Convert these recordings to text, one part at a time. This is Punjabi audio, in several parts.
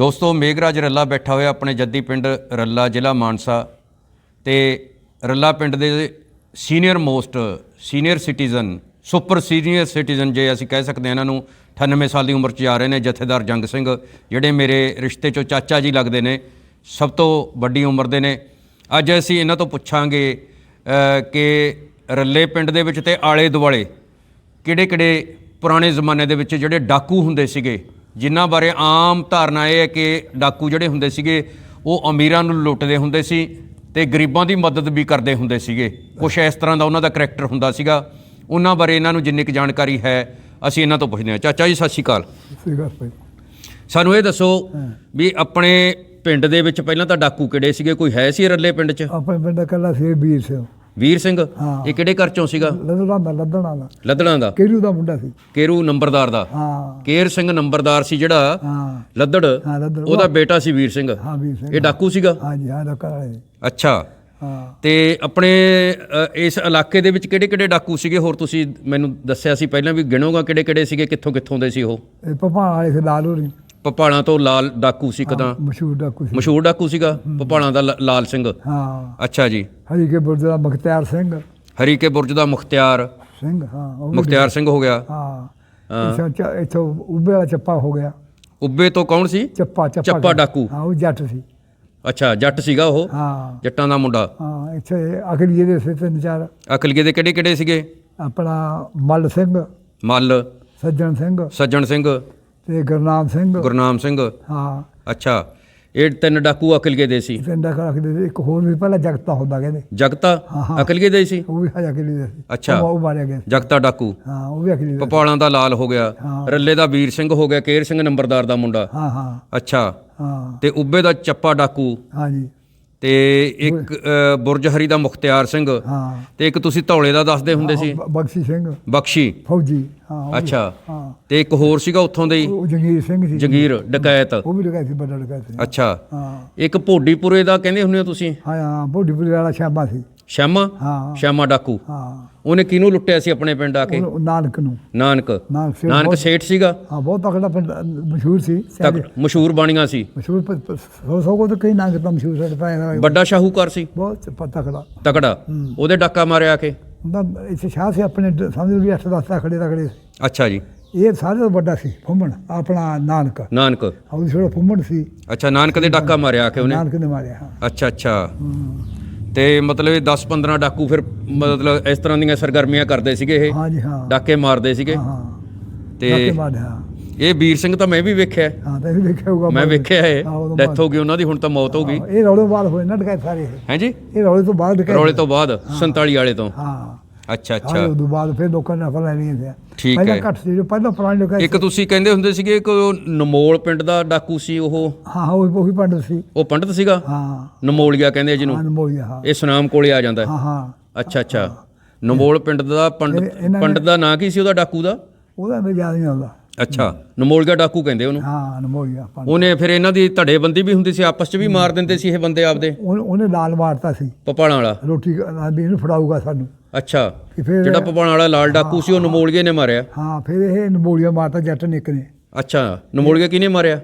ਦੋਸਤੋ, ਮੇਘਰਾਜ ਰੱਲਾ ਬੈਠਾ ਹੋਇਆ ਆਪਣੇ ਜੱਦੀ ਪਿੰਡ ਰੱਲਾ ਜ਼ਿਲ੍ਹਾ ਮਾਨਸਾ ਤੇ ਰੱਲਾ ਪਿੰਡ ਦੇ senior most senior citizen, super senior citizen ਜੇ ਅਸੀਂ ਕਹਿ ਸਕਦੇ ਹਾਂ, ਇਹਨਾਂ ਨੂੰ 98 ਸਾਲ ਦੀ ਉਮਰ 'ਚ ਜਾ ਰਹੇ ਨੇ, ਜਥੇਦਾਰ ਜੰਗ ਸਿੰਘ, ਜਿਹੜੇ ਮੇਰੇ ਰਿਸ਼ਤੇ 'ਚੋਂ ਚਾਚਾ ਜੀ ਲੱਗਦੇ ਨੇ, ਸਭ ਤੋਂ ਵੱਡੀ ਉਮਰ ਦੇ ਨੇ। ਅੱਜ ਅਸੀਂ ਇਹਨਾਂ ਤੋਂ ਪੁੱਛਾਂਗੇ ਕਿ ਰੱਲੇ ਪਿੰਡ ਦੇ ਵਿੱਚ ਤੇ ਆਲੇ ਦੁਆਲੇ ਕਿਹੜੇ ਕਿਹੜੇ ਪੁਰਾਣੇ ਜ਼ਮਾਨੇ ਦੇ ਵਿੱਚ ਜਿਹੜੇ ਡਾਕੂ ਹੁੰਦੇ ਸੀਗੇ ਜਿਨ੍ਹਾਂ ਬਾਰੇ ਆਮ ਧਾਰਨਾ ਇਹ ਹੈ ਕਿ ਡਾਕੂ ਜਿਹੜੇ ਹੁੰਦੇ ਸੀਗੇ ਉਹ ਅਮੀਰਾਂ ਨੂੰ ਲੁੱਟਦੇ ਹੁੰਦੇ ਸੀ ਤੇ ਗਰੀਬਾਂ ਦੀ ਮਦਦ ਵੀ ਕਰਦੇ ਹੁੰਦੇ ਸੀਗੇ। ਕੁਝ ਇਸ ਤਰ੍ਹਾਂ ਦਾ ਉਹਨਾਂ ਦਾ ਕਰੈਕਟਰ ਹੁੰਦਾ ਸੀਗਾ। ਉਹਨਾਂ ਬਾਰੇ ਇਹਨਾਂ ਨੂੰ ਜਿੰਨੀ ਕੁ ਜਾਣਕਾਰੀ ਹੈ ਅਸੀਂ ਇਹਨਾਂ ਤੋਂ ਪੁੱਛਦੇ ਹਾਂ। ਚਾਚਾ ਜੀ ਸਤਿ ਸ਼੍ਰੀ ਅਕਾਲ। ਸਾਨੂੰ ਇਹ ਦੱਸੋ ਵੀ ਆਪਣੇ ਪਿੰਡ ਦੇ ਵਿੱਚ ਪਹਿਲਾਂ ਤਾਂ ਡਾਕੂ ਕਿਹੜੇ ਸੀਗੇ? ਕੋਈ ਹੈ ਸੀ ਰੱਲੇ ਪਿੰਡ 'ਚ? ਆਪਣੇ ਪਿੰਡ ਦਾ ਕੱਲਾ ਸੀ ਵੀਰ ਸਿੰਘ ਵੀਰ ਸਿੰਘ ਹਾਂ। ਇਹ ਕਿਹੜੇ ਘਰ ਚੋਂ ਸੀਗਾ? ਲੱਦਣਾ ਦਾ ਲੱਦਣਾ ਦਾ। ਲੱਦੜਾਂ ਦਾ? ਕਿਹੜੂ ਦਾ ਮੁੰਡਾ ਸੀ। ਕੇਰੂ ਨੰਬਰਦਾਰ ਦਾ। ਹਾਂ। ਕੇਰ ਸਿੰਘ ਨੰਬਰਦਾਰ ਸੀ ਜਿਹੜਾ ਹਾਂ। ਲੱਦੜ ਹਾਂ ਲੱਦਣ ਉਹਦਾ ਬੇਟਾ ਸੀ ਵੀਰ ਸਿੰਘ। ਹਾਂ ਵੀਰ ਸਿੰਘ। ਇਹ ਡਾਕੂ ਸੀਗਾ? ਹਾਂ ਜੀ ਹਾਂ ਲੱਕੜ ਵਾਲੇ ਅੱਛਾ। ਹਾਂ। ਤੇ ਆਪਣੇ ਅ, ਇਸ ਇਲਾਕੇ ਦੇ ਵਿੱਚ ਕਿਹੜੇ ਕਿਹੜੇ ਡਾਕੂ ਸੀਗੇ? ਹੋਰ ਤੁਸੀਂ ਮੈਨੂੰ ਦੱਸਿਆ ਸੀ ਪਹਿਲਾਂ ਵੀ ਗਿਣੋਗਾ ਕਿਹੜੇ ਕਿਹੜੇ ਸੀਗੇ ਕਿੱਥੋਂ ਕਿੱਥੋਂ ਦੇ ਸੀ ਉਹ? ਇਹ ਪਪਾ ਵਾਲੇ ਸੀ ਲਾਲੂ ਨਹੀਂ ਪਪਾਲਾਂ ਤੋਂ ਲਾਲ ਡਾਕੂ ਸੀ ਕਦਾਂ ਮਸ਼ਹੂਰ ਦਾ ਕੁਛ ਮਸ਼ਹੂਰ ਡਾਕੂ ਸੀਗਾ? ਪਪਾਲਾਂ ਦਾ ਲ- ਲਾਲ ਸਿੰਘ। ਹਾਂ। ਅੱਛਾ ਜੀ। ਹਰੀ ਕੇ ਬੁਰਜ ਦਾ ਬਖਤਿਆਰ ਸਿੰਘ। ਹਰੀਕੇ ਬੁਰਜ ਦਾ ਮੁਖਤਿਆਰ। ਸਿੰਘ ਹਾਂ ਉਹ ਵੀ- ਮੁਖਤਿਆਰ ਸਿੰਘ ਹੋ ਗਿਆ। ਹਾਂ। ਇੱਥੋਂ ਚ- ਇੱਥੋਂ ਉੱਬੇ ਵਾਲਾ ਚੱਪਾ ਹੋ ਗਿਆ। ਉੱਬੇ ਤੋਂ ਕੌਣ ਸੀ? ਚੱਪਾ ਚੱਪਾ ਚੱਪਾ ਡਾਕੂ। ਹਾਂ ਉਹ ਜੱਟ ਸੀ। ਅੱਛਾ ਜੱਟ ਸੀਗਾ ਉਹ? ਹਾਂ। ਜੱਟਾਂ ਦਾ ਮੁੰਡਾ। ਹਾਂ ਇੱਥੇ ਅਗਲੀਏ ਦੇ ਸੇ ਤਿੰਨ ਚਾਰ ਅਕਲੀਏ ਦੇ ਕਿਹੜੇ ਕਿਹੜੇ ਸੀਗੇ? ਆਪਣਾ ਮੱਲ ਸਿੰਘ। ਮੱਲ। ਸੱਜਣ ਸਿੰਘ। ਸੱਜਣ ਸਿੰਘ। ਤੇ ਗੁਰਨਾਮ ਸਿੰਘ। ਗੁਰਨਾਮ ਸਿੰਘ। ਹਾਂ। ਅੱਛਾ। ਇਹ ਤਿੰਨ ਡਾਕੂ ਅਕਲੀਏ ਦੇ ਸੀ। ਪਿੰਡਾ ਕਰ ਰੱਖਦੇ ਸੀ। ਇੱਕ ਹੋਰ ਵੀ ਪਹਿਲਾਂ ਜਗਤਾ ਹੁੰਦਾ ਕਹਿੰਦੇ ਜਗਤਾ ਹਾਂ। ਅਕਲੀਏ ਦੇ ਸੀ? ਉਹ ਵੀ ਹਜਾ ਕੇ ਲਈ ਸੀ। ਅੱਛਾ। ਉਹ- ਮਾਰਿਆ ਗਿਆ ਸੀ। ਜਗਤਾ ਡਾਕੂ। ਹਾਂ ਉਹ ਵੀ ਅਕਲੀ ਦਾ ਪਪਾਲਾਂ ਦਾ ਲਾਲ ਹੋ ਗਿਆ। ਹਾਂ। ਰੱਲੇ ਦਾ ਵੀਰ ਸਿੰਘ ਹੋ ਗਿਆ। ਕੇਰ ਸਿੰਘ ਨੰਬਰਦਾਰ ਦਾ ਮੁੰਡਾ। ਹਾਂ ਹਾਂ। ਅੱਛਾ। ਹਾਂ। ਤੇ ਉੱਬੇ ਦਾ ਚੱਪਾ ਡਾਕੂ। ਹਾਂ ਜੀ ਤੇ ਇੱਕ ਅ, ਬੁਰਜ ਹਰੀ ਦਾ ਮੁਖਤਿਆਰ ਸਿੰਘ। ਹਾਂ। ਤੇ ਇੱਕ ਤੁਸੀਂ ਧੌਲੇ ਦਾ ਦੱਸਦੇ ਹੁੰਦੇ ਸੀ। ਬ- ਬਖਸ਼ੀ ਸਿੰਘ। ਬਖਸ਼ੀ। ਫੌਜੀ ਹਾਂ ਉਹ ਵੀ- ਅੱਛਾ। ਹਾਂ। ਤੇ ਇੱਕ ਹੋਰ ਸੀਗਾ ਉੱਥੋਂ ਦੇ ਹੀ। ਉਹ ਜੰਗੀਰ ਸਿੰਘ ਸੀ। ਜਗੀਰ ਡਕੈਤ। ਉਹ ਵੀ ਲਗਾਇਆ ਸੀ ਵੱਡਾ ਲਗਾਇਆ ਸੀ। ਅੱਛਾ। ਹਾਂ। ਇੱਕ ਭੋਡੀਪੁਰੇ ਦਾ ਕਹਿੰਦੇ ਹੁੰਦੇ ਹੋ ਤੁਸੀਂ? ਹਾਂ ਹਾਂ ਬੋਡੀਪੁਰ ਵਾਲਾ ਸ਼ਾਮਾ ਸੀ। ਸ਼ਾਮਾ ਹਾਂ। ਸ਼ਾਮਾ ਡਾਕੂ। ਹਾਂ। ਉਹਨੇ ਕਿਹਨੂੰ ਲੁੱਟਿਆ ਸੀ ਆਪਣੇ ਪਿੰਡ ਆ ਕੇ? ਉਹ ਨਾਨਕ ਨੂੰ। ਨਾਨਕ। ਨਾਨਕ ਸਿੰਘ ਨਾਨਕ ਬਹੁਤ- ਸੇਠ ਸੀਗਾ। ਹਾਂ ਬਹੁਤ ਤਕੜਾ ਪਿੰਡ ਮਸ਼ਹੂਰ ਸੀ। ਤਕ ਮਸ਼ਹੂਰ ਬਾਣੀਆਂ ਸੀ। ਮਸ਼ਹੂਰ ਪ- ਪ- ਸੌ ਸੌ ਕੋ ਤਾਂ ਕਈ ਨਾਨਕ ਤਾਂ ਮਸ਼ਹੂਰ ਸਾਡੇ ਪਾਏ ਵੱਡਾ ਸ਼ਾਹੂਕਾਰ ਸੀ। ਬਹੁਤ ਤਕੜਾ। ਤਕੜਾ। ਉਹਦੇ ਡਾਕਾ ਮਾਰਿਆ ਕੇ। ਹੁੰਦਾ ਇੱਥੇ ਸ਼ਾਹ ਸੀ ਆਪਣੇ ਡ- ਸਮਝ ਲਓ ਵੀ 8-10 ਤਕੜੇ ਤਕੜੇ ਸੀ। ਅੱਛਾ ਜੀ। ਇਹ ਸਾਰੇ ਤੋਂ ਵੱਡਾ ਸੀ ਫੁੰਮਣ ਆਪਣਾ ਨਾਨਕ। ਨਾਨਕ। ਉਹ ਛੋੜਾ ਫੁੰਮਣ ਸੀ। ਅੱਛਾ ਨਾਨਕ ਦੇ ਡਾਕਾ ਮਾਰਿਆ ਕੇ ਉਹਨੇ? ਨਾਨਕ ਨੇ ਮਾਰਿਆ ਹਾਂ। ਅੱਛਾ ਅੱਛਾ। ਤੇ ਮਤਲਬ ਇਹ 10 15 ਡਾਕੂ ਫਿਰ ਮਤਲਬ ਇਸ ਤਰ੍ਹਾਂ ਦੀਆਂ ਸਰਗਰਮੀਆਂ ਕਰਦੇ ਸੀਗੇ ਇਹ। ਹਾਂ ਜੀ ਹਾਂ। ਡਾਕੇ ਮਾਰਦੇ ਸੀਗੇ। ਹਾਂ ਤੇ ਡਾਕੇ ਮਾਰਿਆ ਹਾਂ। ਇਹ ਵੀਰ ਸਿੰਘ ਤਾਂ ਮੈਂ ਵੀ ਵੇਖਿਆ। ਹੈ। ਤਾਂ ਵੀ ਵੇਖਿਆ ਹੋਊਗਾ ਮੈਂ ਵੇਖਿਆ ਇਹ। ਹਾਂ, ਡੈਥ ਹੋ ਗਈ ਉਹਨਾਂ ਦੀ ਹੁਣ ਤਾਂ ਮੌਤ ਹੋ ਗਈ। ਇਹ ਰੌਲੇ ਤੋਂ ਬਾਅਦ ਹੋਏ ਨਾ ਡਕਾਇਤ ਸਾਰੇ। ਇਹ। ਹੈ ਜੀ? ਇਹ ਰੌਲੇ ਤੋਂ ਬਾਅਦ ਡਕਾਇਤ ਰੌਲੇ ਤੋਂ ਬਾਅਦ 47 ਵਾਲੇ ਤੋਂ। ਹਾਂ। ਅੱਛਾ ਅੱਛਾ। ਉਦੋਂ ਬਾਅਦ ਫਿਰ ਲੋਕਾਂ ਨੇ ਨਫਲ ਲੈਣੀ ਸੀ। ਠੀਕ ਪਹਿਲਾਂ ਹੈ। ਘੱਟ ਸੀ ਜੋ ਪਹਿਲਾਂ ਪੁਰਾਣੇ ਡਕਾਇਤ ਇੱਕ ਤੁਸੀਂ ਕਹਿੰਦੇ ਹੁੰਦੇ ਸੀਗੇ ਕਿ ਉਹ ਨਮੋਲ ਪਿੰਡ ਦਾ ਡਾਕੂ ਸੀ ਉਹ? ਹਾਂ ਉਹ ਉਹੀ ਪੰਡਤ ਸੀ। ਉਹ ਪੰਡਤ ਸੀਗਾ? ਹਾਂ। ਨਮੋਲੀਆ ਕਹਿੰਦੇ ਜਿਹਨੂੰ? ਹਾਂ ਮੋਈਆ ਹਾਂ। ਇਹ ਸੁਨਾਮ ਕੋਲੇ ਆ ਜਾਂਦਾ ਹੈ। ਹਾਂ ਹਾਂ। ਅੱਛਾ ਅੱਛਾ। ਨਮੋਲ ਪਿੰਡ ਦਾ ਪੰਡਤ ਪੰਡਤ ਦਾ ਨਾਂ ਕੀ ਸੀ ਉਹਦਾ ਡਾਕੂ ਦਾ? ਉਹਦਾ ਮੈਨੂੰ ਯਾਦ ਨਹੀਂ ਆਉਂਦਾ। ਅੱਛਾ ਨਮੋਲੀਆ ਡਾਕੂ ਕਹਿੰਦੇ ਉਹਨੂੰ? ਹਾਂ ਪੰਡਤ। ਉਹਨੇ ਫਿਰ ਇਹਨਾਂ ਦੀ ਧੜੇਬੰਦੀ ਵੀ ਹੁੰਦੀ ਸੀ ਆਪਸ 'ਚ ਵੀ ਮਾਰ ਦਿੰਦੇ ਸੀ ਇਹ ਬੰਦੇ ਆਪਦੇ? ਉਹਨੇ ਉਹਨੇ ਲਾਲ ਮਾਰਤਾ ਸੀ। ਪਪਾਲਾਂ ਵਾਲਾ? ਰੋਟੀ ਵੀ ਇਹਨੂੰ ਫੜਾਊਗਾ ਸਾਨੂੰ। ਅੱਛਾ ਫਿਰ ਜਿਹੜਾ ਪਪਾਲਾਂ ਵਾਲਾ ਲਾਲ ਡਾਕੂ ਸੀ ਉਹ ਨਮੋਲੀਏ ਨੇ ਮਾਰਿਆ? ਹਾਂ ਫਿਰ ਇਹ ਨਮੋਲੀਆ ਮਾਰਤਾ ਜੱਟ ਨਿੱਕ ਨੇ। ਅੱਛਾ ਨਮੋਲੀਆ ਕਿਹਨੇ ਮਾਰਿਆ?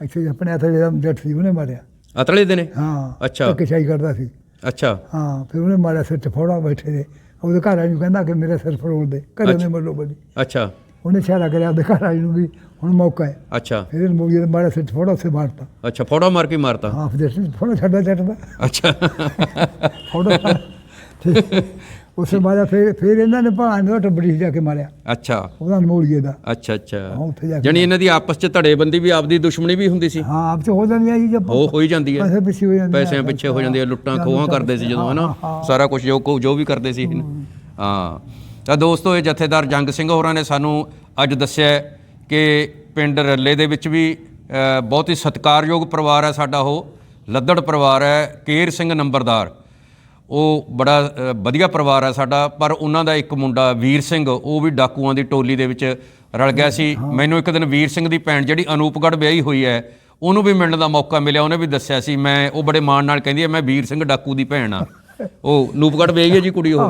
ਇੱਥੇ ਆਪਣੇ ਹੱਥ ਜਿਹੜਾ ਜੱਟ ਸੀ ਉਹਨੇ ਮਾਰਿਆ। ਅਤਲੇ ਦੇ ਨੇ? ਹਾਂ ਅੱਛਾ। ਧੱਕੇਸ਼ਾਹੀ ਕਰਦਾ ਸੀ। ਅੱਛਾ। ਹਾਂ ਫਿਰ ਉਹਨੇ ਮਾਰਿਆ ਸਿਰ ਚ ਫੋੜਾ ਬੈਠੇ ਦੇ ਉਹਦੇ ਘਰ ਵਾਲੀ ਨੂੰ ਕਹਿੰਦਾ ਕਿ ਮੇਰੇ ਸਿਰ ਫਰੋੜ ਦੇ ਘਰੇ ਨੇ ਮੱਲੋ ਬਲੀ। ਅੱਛਾ। ਉਹਨੇ ਇਸ਼ਾਰਾ ਕਰਿਆ ਉਹਦੇ ਘਰ ਵਾਲੀ ਨੂੰ ਵੀ ਹੁਣ ਮੌਕਾ ਹੈ। ਅੱਛਾ। ਫਿਰ ਇਹਨੇ ਮੂਵੀ ਦੇ ਮਾਰਿਆ ਸਿਰ ਫੋੜਾ ਉੱਥੇ ਮਾਰਤਾ। ਅੱਛਾ ਫੋੜਾ ਮਾਰ ਕੇ ਮਾਰਤਾ? ਹਾਂ ਫਿਰ ਫੋੜਾ ਛੱਡਾ ਛੱਡਦਾ ਅੱਛਾ। ਫੋੜਾ ਉਸੇ ਮਾਰਿਆ ਫਿਰ ਫਿਰ ਇਹਨਾਂ ਨੇ ਭਾਣ ਨੂੰ ਟੱਬੜੀ ਜਾ ਕੇ ਮਾਰਿਆ। ਅੱਛਾ। ਉਹਦਾ ਮੂਲੀਏ ਦਾ। ਅੱਛਾ ਅੱਛਾ। ਹਾਂ ਉੱਥੇ ਜਾ ਕੇ ਜਾਣੀ ਇਹਨਾਂ ਦੀ ਆਪਸ 'ਚ ਧੜੇਬੰਦੀ ਵੀ ਆਪਦੀ ਦੁਸ਼ਮਣੀ ਵੀ ਹੁੰਦੀ ਸੀ? ਹਾਂ ਆਪ ਚ ਹੋ ਜਾਂਦੀ ਜੀ ਜਬ ਉਹ ਹੋਈ ਜਾਂਦੀ ਹੈ। ਪੈਸੇ ਪਿੱਛੇ ਹੋ ਜਾਂਦੇ ਪੈਸਿਆਂ ਪਿੱਛੇ ਹੋ ਜਾਂਦੀ ਹੈ ਲੁੱਟਾਂ ਖੋਹਾਂ ਕਰਦੇ ਸੀ ਜਦੋਂ ਹਨਾ? ਸਾਰਾ ਕੁਝ ਜੋ ਕੋ- ਜੋ ਵੀ ਕਰਦੇ ਸੀ। ਹਾਂ। ਤਾਂ ਦੋਸਤੋ ਇਹ ਜਥੇਦਾਰ ਜੰਗ ਸਿੰਘ ਹੋਰਾਂ ਨੇ ਸਾਨੂੰ ਅੱਜ ਦੱਸਿਆ ਹੈ ਕਿ ਪਿੰਡ ਰੱਲੇ ਦੇ ਵਿੱਚ ਵੀ ਅ, ਬਹੁਤ ਹੀ ਸਤਿਕਾਰਯੋਗ ਪਰਿਵਾਰ ਹੈ ਸਾਡਾ ਉਹ। ਲੱਦੜ ਪਰਿਵਾਰ ਹੈ ਕੇਰ ਸਿੰਘ ਨੰਬਰਦਾਰ। ਉਹ ਬੜਾ ਵਧੀਆ ਪਰਿਵਾਰ ਹੈ ਸਾਡਾ ਪਰ ਉਹਨਾਂ ਦਾ ਇੱਕ ਮੁੰਡਾ ਵੀਰ ਸਿੰਘ ਉਹ ਵੀ ਡਾਕੂਆਂ ਦੀ ਟੋਲੀ ਦੇ ਵਿੱਚ ਰਲ ਗਿਆ ਸੀ। ਮੈਨੂੰ ਇੱਕ ਦਿਨ ਵੀਰ ਸਿੰਘ ਦੀ ਭੈਣ ਜਿਹੜੀ ਅਨੂਪਗੜ੍ਹ ਵਿਆਹੀ ਹੋਈ ਹੈ ਉਹਨੂੰ ਵੀ ਮਿਲਣ ਦਾ ਮੌਕਾ ਮਿਲਿਆ ਉਹਨੇ ਵੀ ਦੱਸਿਆ ਸੀ ਮੈਂ ਉਹ ਬੜੇ ਮਾਣ ਨਾਲ ਕਹਿੰਦੀ ਹੈ ਮੈਂ ਵੀਰ ਸਿੰਘ ਡਾਕੂ ਦੀ ਭੈਣ ਆ। ਉਹ ਨੂਪਗੜ ਵੇਈ ਹੈ ਜੀ ਕੁੜੀ ਉਹ।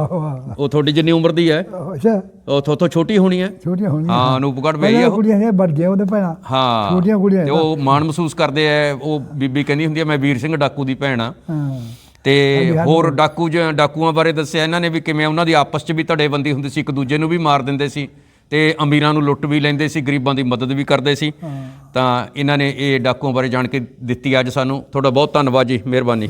ਉਹ ਤੁਹਾਡੀ ਜਿੰਨੀ ਉਮਰ ਦੀ ਹੈ। ਅੱਛਾ। ਉਹ ਥੋਥੋਂ ਛੋਟੀ ਹੋਣੀ ਹੈ। ਛੋਟੀਆਂ ਹੋਣੀਆਂ। ਹਾਂ ਨੂਪਗੜ ਪਹਿਲਾਂ ਹੈ ਉਹ। ਕੁੜੀਆਂ ਨੇ ਵੱਡ ਉਹਦੇ ਭੈਣਾਂ। ਹਾਂ। ਛੋਟੀਆਂ ਕੁੜੀਆਂ। ਤੇ ਉਹ ਮਾਣ ਮਹਿਸੂਸ ਕਰਦੇ ਆ ਉਹ ਬੀਬੀ ਕਹਿੰਦੀ ਹੁੰਦੀ ਆ ਮੈਂ ਵੀਰ ਸਿੰਘ ਡਾਕੂ ਦੀ ਭੈਣ ਆ। ਹਾਂ। ਤੇ ਹੋਰ ਡਾਕੂ ਜ ਡਾਕੂਆਂ ਬਾਰੇ ਦੱਸਿਆ ਇਹਨਾਂ ਨੇ ਵੀ ਕਿਵੇਂ ਉਹਨਾਂ ਦੀ ਆਪਸ 'ਚ ਵੀ ਧੜੇਬੰਦੀ ਹੁੰਦੀ ਸੀ ਇੱਕ ਦੂਜੇ ਨੂੰ ਵੀ ਮਾਰ ਦਿੰਦੇ ਸੀ ਤੇ ਅਮੀਰਾਂ ਨੂੰ ਲੁੱਟ ਵੀ ਲੈਂਦੇ ਸੀ ਗਰੀਬਾਂ ਦੀ ਮਦਦ ਵੀ ਕਰਦੇ ਸੀ। ਤਾਂ ਇਹਨਾਂ ਨੇ ਇਹ ਡਾਕੂਆਂ ਬਾਰੇ ਜਾਣ ਕੇ ਦਿੱਤੀ ਅੱਜ ਸਾਨੂੰ। ਤੁਹਾਡਾ ਬਹੁਤ ਧੰਨਵਾਦ ਜੀ ਮਿਹਰਬਾਨੀ।